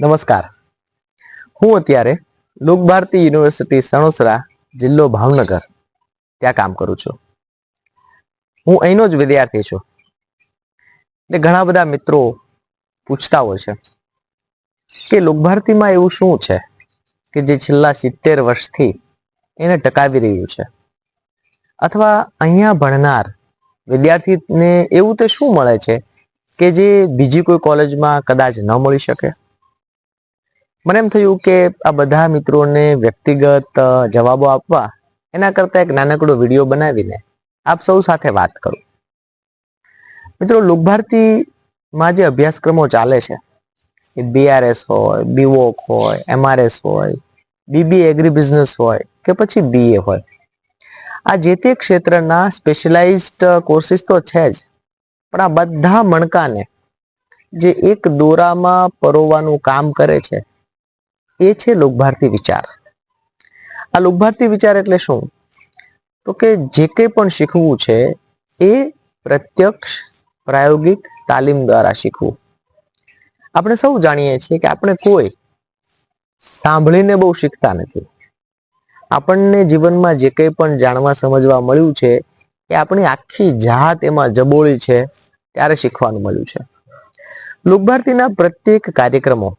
નમસ્કાર. હું અત્યારે લોક ભારતી યુનિવર્સિટી સણોસરા જિલ્લો ભાવનગર ત્યાં કામ કરું છું. હું અહીંનો જ વિદ્યાર્થી છું. એટલે ઘણા બધા મિત્રો પૂછતા હોય છે કે લોકભારતીમાં એવું શું છે કે જે છેલ્લા સિત્તેર વર્ષથી એને ટકાવી રહ્યું છે? અથવા અહીંયા ભણનાર વિદ્યાર્થીને એવું તે શું મળે છે કે જે બીજી કોઈ કોલેજમાં કદાચ ન મળી શકે? મને એમ થયું કે આ બધા મિત્રોને વ્યક્તિગત જવાબો આપવા, એના કરતા એક નાનકડો વીડિયો બનાવીને આપ સૌ સાથે વાત કરું. મિત્રો લોકભારતીમાં જે અભ્યાસક્રમો ચાલે છે, એ બીઆરએસ હોય બીવોક હોય એમઆરએસ હોય બીબી એગ્રી બિઝનેસ હોય કે પછી બીએ હોય, આ જે તે ક્ષેત્રના સ્પેશિયલાઇઝ કોર્સિસ તો છે જ, પણ આ બધા મણકાને જે એક દોરામાં પરોવાનું કામ કરે છે એ છે લોકભારતી વિચાર. આ લોકભારતી વિચાર એટલે શું? તો કે જે કંઈ પણ શીખવું છે, એ પ્રત્યક્ષ પ્રાયોગિક તાલીમ દ્વારા શીખવું. આપણે સૌ જાણીએ છીએ કે આપણે કોઈ સાંભળીને બહુ શીખતા નથી. આપણને જીવનમાં જે કંઈ પણ જાણવા સમજવા મળ્યું છે, એ આપણી આખી જાત એમાં જબોળી છે, ત્યારે શીખવાનું મળ્યું છે. લોકભારતીના પ્રત્યેક કાર્યક્રમો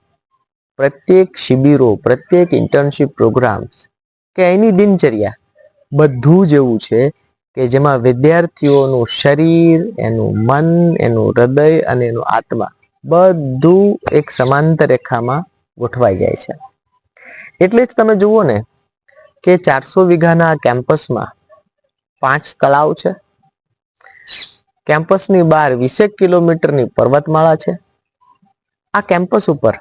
પ્રત્યેક શિબિરો, પ્રત્યેક ઇન્ટર્નશીપ પ્રોગ્રામ્સ કે એની દિનચર્યા બધું જ એવું છે કે જેમાં વિદ્યાર્થીઓનું શરીર, એનું મન, એનું હૃદય અને એનું આત્મા બધું એક સમાંતર રેખામાં ગોઠવાઈ જાય છે. એટલે જ તમે જુઓ ને કે ચારસો વીઘાના કેમ્પસમાં પાંચ તળાવ છે. કેમ્પસની બહાર વીસેક કિલોમીટરની પર્વતમાળા છે. આ કેમ્પસ ઉપર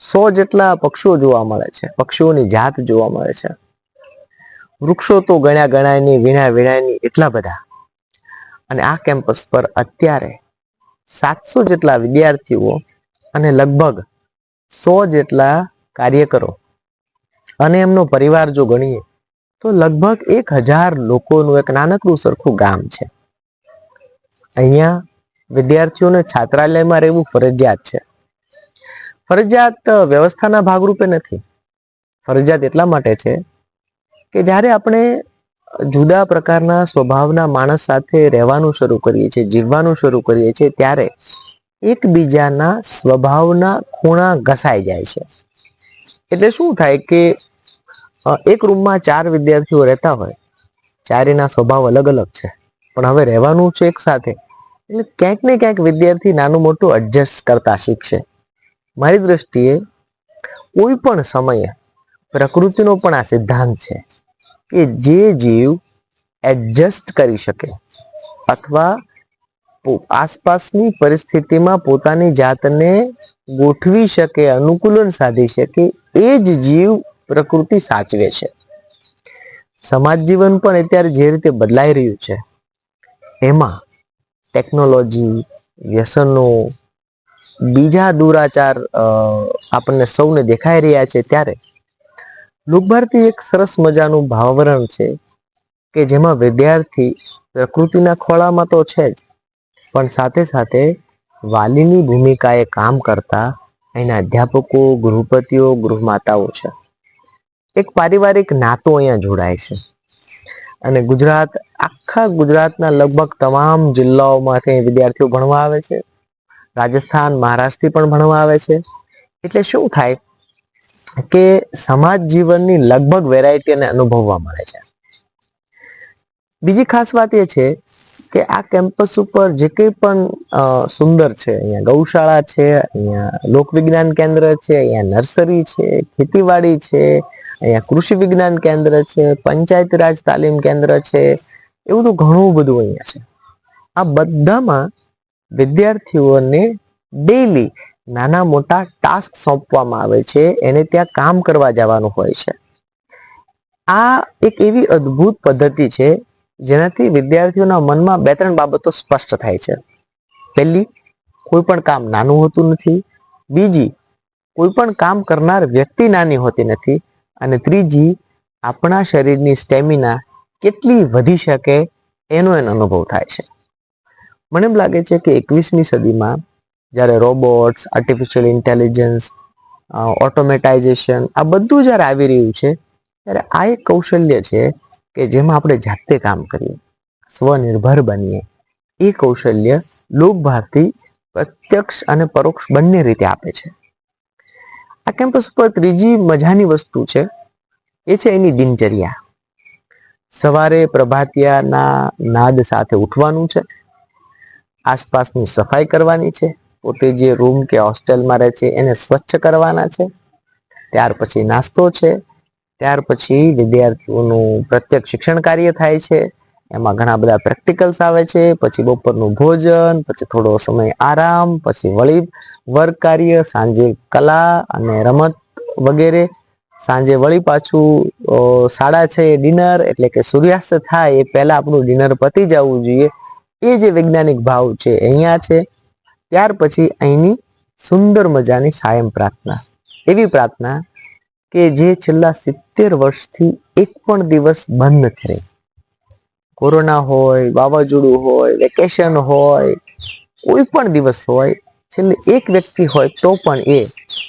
સો જેટલા પક્ષીઓ જોવા મળે છે. પક્ષીઓની જાત જોવા મળે છે. વૃક્ષો તો ગણ્યા ગણાય વીણા વીણાયની એટલા બધા. અને આ કેમ્પસ પર અત્યારે સાતસો જેટલા વિદ્યાર્થીઓ અને લગભગ સો જેટલા કાર્યકરો અને એમનો પરિવાર જો ગણીએ, તો લગભગ એક હજાર લોકોનું એક નાનકડું સરખું ગામ છે. અહીંયા વિદ્યાર્થીઓને છાત્રાલયમાં રહેવું ફરજિયાત છે. ફરજિયાત વ્યવસ્થાના ભાગરૂપે નથી. ફરજિયાત એટલા માટે છે કે જ્યારે આપણે જુદા પ્રકારના સ્વભાવના માણસ સાથે રહેવાનું શરૂ કરીએ છીએ, જીવવાનું શરૂ કરીએ છીએ, ત્યારે એકબીજાના સ્વભાવના ખૂણા ઘસાઈ જાય છે. એટલે શું થાય કે એક રૂમમાં ચાર વિદ્યાર્થીઓ રહેતા હોય, ચારેના સ્વભાવ અલગ અલગ છે. પણ હવે રહેવાનું છે એક સાથે. એટલે ક્યાંક ને ક્યાંક વિદ્યાર્થી નાનું મોટું એડજસ્ટ કરતા શીખશે. મારી દ્રષ્ટિએ કોઈ પણ સમયે પ્રકૃતિનો પણ આ સિદ્ધાંત છે કે જે જીવ એડજસ્ટ કરી શકે અથવા આસપાસની પરિસ્થિતિમાં પોતાની જાતને ગોઠવી શકે, અનુકૂલન સાધી શકે, એ જ જીવ પ્રકૃતિ સાચવે છે. સમાજ જીવન પણ અત્યારે જે રીતે બદલાઈ રહ્યું છે, એમાં ટેકનોલોજી વ્યસનો બીજા દુરાચાર આપણને સૌને દેખાઈ રહ્યા છે ત્યારે લોકભારતી એક સરસ મજાનું ભાવરણ છે કે જેમાં વિદ્યાર્થી પ્રકૃતિના ખોળામાં તો છે જ, પણ સાથે સાથે વાલીની ભૂમિકાએ કામ કરતા એના અધ્યાપકો, ગૃહપતિઓ, ગૃહમાતાઓ છે. એક પારિવારિક નાતો અહીંયા જોડાય છે. અને ગુજરાત, આખા ગુજરાતના લગભગ તમામ જિલ્લાઓમાંથી વિદ્યાર્થીઓ ભણવા આવે છે. રાજસ્થાન, મહારાષ્ટ્રથી પણ ભણવા આવે છે. એટલે શું થાય કે સમાજ જીવનની લગભગ વેરાયટી અને અનુભવવા મળે છે. બીજી ખાસ વાત એ છે કે આ કેમ્પસ ઉપર જે કંઈ પણ સુંદર છે, અહીંયા ગૌશાળા છે, અહીંયા લોકવિજ્ઞાન કેન્દ્ર છે, અહીંયા નર્સરી છે, ખેતીવાડી છે, અહીંયા કૃષિ વિજ્ઞાન કેન્દ્ર છે, પંચાયત રાજ તાલીમ કેન્દ્ર છે, એવું તો ઘણું બધું અહીંયા છે. આ બધામાં વિદ્યાર્થીઓને ડેઈલી નાના મોટા ટાસ્ક સોંપવામાં આવે છે, એને ત્યાં કામ કરવા જવાનું હોય છે. આ એક એવી અદ્ભુત પદ્ધતિ છે, જેનાથી વિદ્યાર્થીઓના મનમાં બે ત્રણ બાબતો સ્પષ્ટ થાય છે. પહેલી, કોઈ પણ કામ નાનું હોતું નથી. બીજી, કોઈ પણ કામ કરનાર વ્યક્તિ નાની હોતી નથી. અને ત્રીજી, આપણા શરીરની સ્ટેમિના કેટલી વધી શકે એનો એનો અનુભવ થાય છે. મને એમ લાગે છે કે એકવીસમી સદીમાં જ્યારે રોબોટ્સ આર્ટિફિશિયલ ઇન્ટેલિજન્સ ઓટોમેટાઇઝેશન આ બધું જ્યારે આવી રહ્યું છે, ત્યારે આ એક કૌશલ્ય છે કે જેમાં આપણે જાતે કામ કરીએ, સ્વનિર્ભર બનીએ. એ કૌશલ્ય લોક પ્રત્યક્ષ અને પરોક્ષ બંને રીતે આપે છે. આ કેમ્પસ પર ત્રીજી મજાની વસ્તુ છે, એ છે એની દિનચર્યા. સવારે પ્રભાતિયાના નાદ સાથે ઉઠવાનું છે આસપાસની સફાઈ કરવાની છે. પોતે જે રૂમ કે હોસ્ટેલમાં રહે છે એને સ્વચ્છ કરવાના છે. ત્યાર પછી નાસ્તો છે. ત્યાર પછી વિદ્યાર્થીઓનું પ્રત્યક્ષ શિક્ષણ કાર્ય થાય છે. એમાં ઘણા બધા પ્રેક્ટિકલ્સ આવે છે. પછી બપોરનું ભોજન, પછી થોડો સમય આરામ, પછી વળી વર્ગ કાર્ય, સાંજે કલા અને રમત વગેરે. સાંજે વળી પાછું સાડા છે, ડિનર એટલે કે સૂર્યાસ્ત થાય એ પહેલા આપણું ડિનર પતી જવું જોઈએ. એ જે વૈજ્ઞાનિક ભાવ છે, અહીંયા છે, ત્યાર પછી અહીંની સુંદર મજાની સાયમ પ્રાર્થના. એવી પ્રાર્થના કે જે છેલ્લા સિત્તેર વર્ષથી એક પણ દિવસ બંધ થઈ. કોરોના હોય, વાવાઝોડું હોય, વેકેશન હોય, કોઈ પણ દિવસ હોય, છેલ્લે એક વ્યક્તિ હોય તો પણ એ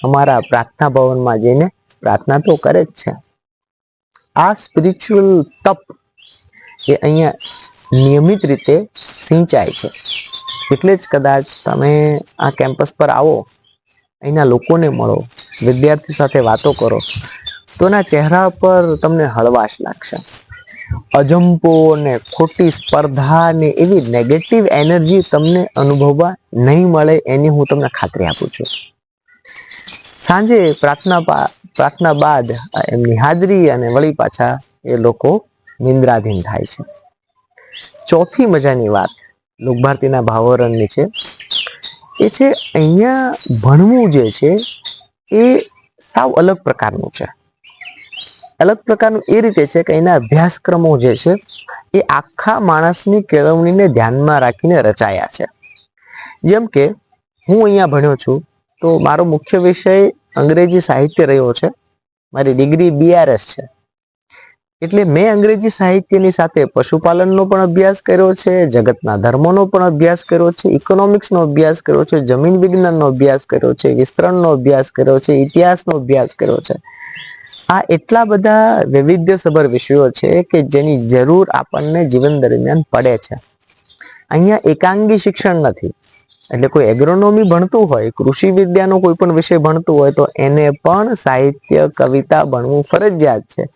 અમારા પ્રાર્થના ભવનમાં જઈને પ્રાર્થના તો કરે જ છે. આ સ્પિરિચ્યુઅલ તપ એ અહીંયા નિયમિત રીતે સિંચાય છે. એટલે જ કદાચ તમે આ કેમ્પસ પર આવો, અહીંના લોકોને મળો, વિદ્યાર્થી સાથે વાતો કરો, તો એના ચહેરા પર તમને હળવાશ લાગશે. અજંપો ને ખોટી સ્પર્ધા ને એવી નેગેટિવ એનર્જી તમને અનુભવવા નહીં મળે એની હું તમને ખાતરી આપું છું. સાંજે પ્રાર્થના પ્રાર્થના બાદ, એમની હાજરી અને વળી પાછા એ લોકો નિંદ્રાધીન થાય છે. ચોથી મજાની વાત, લોકભારતીના ભાવરણની છે. એ છે, અહીંયા ભણવું જે છે, એ સાવ અલગ પ્રકારનું છે. અલગ પ્રકારનું એ રીતે છે કે એના અભ્યાસક્રમો જે છે, એ આખા માણસની કેળવણીને ધ્યાનમાં રાખીને રચાયા છે. જેમ કે, હું અહીંયા ભણ્યો છું, તો મારો મુખ્ય વિષય અંગ્રેજી સાહિત્ય રહ્યો છે. મારી ડિગ્રી બીઆરએસ છે. એટલે મેં અંગ્રેજી સાહિત્યની સાથે પશુપાલનનો પણ અભ્યાસ કર્યો છે, જગતના ધર્મોનો પણ અભ્યાસ કર્યો છે ઇકોનોમિક્સનો અભ્યાસ કર્યો છે, જમીન વિજ્ઞાનનો અભ્યાસ કર્યો છે, વિસ્તરણનો અભ્યાસ કર્યો છે, ઇતિહાસનો અભ્યાસ કર્યો છે. આ એટલા બધા વૈવિધ્યસભર વિષયો છે કે જેની જરૂર આપણને જીવન દરમિયાન પડે છે. અહીંયા એકાંગી શિક્ષણ નથી. એટલે કોઈ એગ્રોનોમી ભણતું હોય, કૃષિ વિદ્યાનો કોઈ પણ વિષય ભણતું હોય, તો એને પણ સાહિત્ય, કવિતા ભણવું ફરજિયાત છે.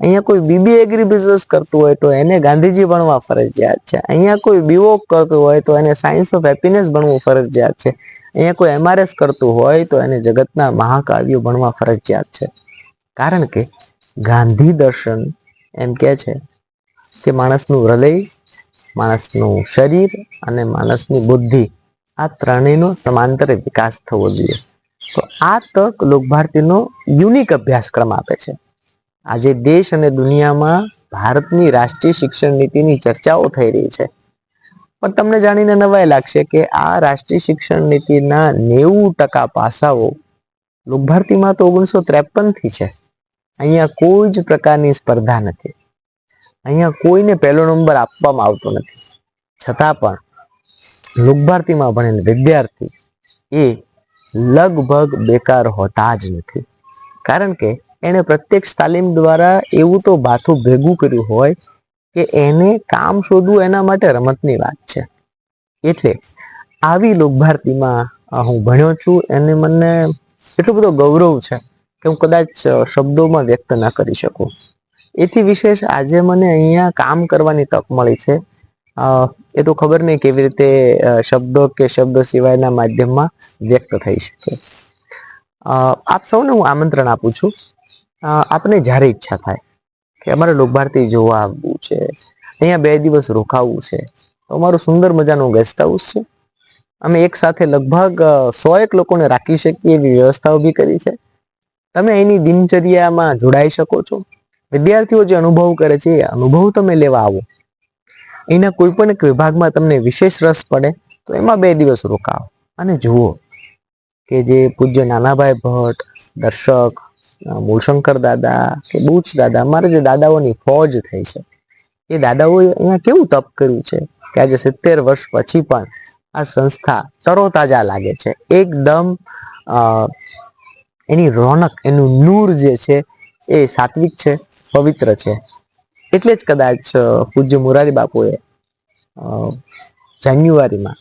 અહીંયા કોઈ બીબી એગ્રી બિઝનેસ કરતું હોય તો એને ગાંધીજી ભણવા ફરજિયાત છે. અહીંયા કોઈ બીવોક કરતું હોય તો એને સાયન્સ ઓફ હેપીનેસ ભણવું ફરજિયાત છે. અહીંયા કોઈ એમઆરએસ કરતું હોય તો એને જગતના મહાકાવ્યો ભણવા ફરજિયાત છે. કારણ કે ગાંધી દર્શન એમ કહે છે કે માણસનું હૃદય, માણસનું શરીર અને માણસની બુદ્ધિ આ ત્રણેયનો સમાંતરે વિકાસ થવો જોઈએ. તો આ તક લોકભારતીનો યુનિક અભ્યાસક્રમ આપે છે. આજે દેશ અને દુનિયામાં ભારતની રાષ્ટ્રીય શિક્ષણ નીતિની ચર્ચાઓ થઈ રહી છે. પણ તમને જાણીને નવાઈ લાગશે કે આ રાષ્ટ્રીય શિક્ષણ નીતિના નેવું ટકા પાસાઓ લોકભારતીમાં તો ઓગણીસો ત્રેપનથી છે. અહીંયા કોઈ જ પ્રકારની સ્પર્ધા નથી. અહીંયા કોઈને પહેલો નંબર આપવામાં આવતો નથી. છતાં પણ લોકભારતીમાં ભણેલ વિદ્યાર્થી એ લગભગ બેકાર હોતા જ નથી. કારણ કે એણે પ્રત્યક્ષ તાલીમ દ્વારા એવું તો ભાથું ભેગું કર્યું હોય કે એને કામ શોધવું એના માટે રમતની વાત છે. એટલે આવી લોકભારતીમાં હું ભણ્યો છું, એને મને એટલો બધો ગૌરવ છે કે હું કદાચ શબ્દોમાં વ્યક્ત ના કરી શકું. એથી વિશેષ આજે મને અહીંયા કામ કરવાની તક મળી છે. એ તો ખબર નહીં કેવી રીતે શબ્દો કે શબ્દ સિવાયના માધ્યમમાં વ્યક્ત થઈ શકે. આપ સૌને હું આમંત્રણ આપું છું. આપને જ્યારે ઈચ્છા થાય કે અમારે લોકભારતી જોવા આવવું છે, અહીંયા બે દિવસ રોકાવું છે, તો અમારું સુંદર મજાનું ગેસ્ટ હાઉસ છે. અમે એક સાથે લગભગ સો એક લોકોને રાખી શકીએ એવી વ્યવસ્થા ઊભી કરી છે. તમે એની દિનચર્યામાં જોડાઈ શકો છો. વિદ્યાર્થીઓ જે અનુભવ કરે છે, એ અનુભવ તમે લેવા આવો. એના કોઈ પણ એક વિભાગમાં તમને વિશેષ રસ પડે, તો એમાં બે દિવસ રોકાવો. અને જુઓ કે જે પૂજ્ય નાનાભાઈ ભટ્ટ, દર્શક મૂળશંકર દાદા કે બુચ દાદા, અમારા જે દાદાઓની ફોજ થઈ છે, એ દાદાઓએ અહીંયા કેવું તપ કર્યું છે કે આજે સિત્તેર વર્ષ પછી પણ આ સંસ્થા તરોતાજા લાગે છે. એકદમ એની રોનક, એનું નૂર જે છે એ સાત્વિક છે, પવિત્ર છે. એટલે જ કદાચ પૂજ્ય મુરારી બાપુએ જાન્યુઆરીમાં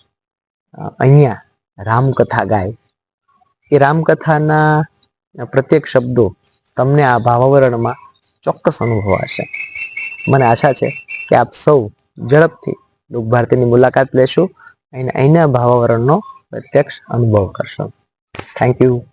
અહીંયા રામકથા ગાય. એ રામકથાના પ્રત્યેક શબ્દો તમને આ ભાવાવરણમાં ચોક્કસ અનુભવાશે મને આશા છે કે આપ સૌ ઝડપથી લોક ભારતીની મુલાકાત લેશો અને અહીંના ભાવાવરણનો પ્રત્યક્ષ અનુભવ કરશો. Thank you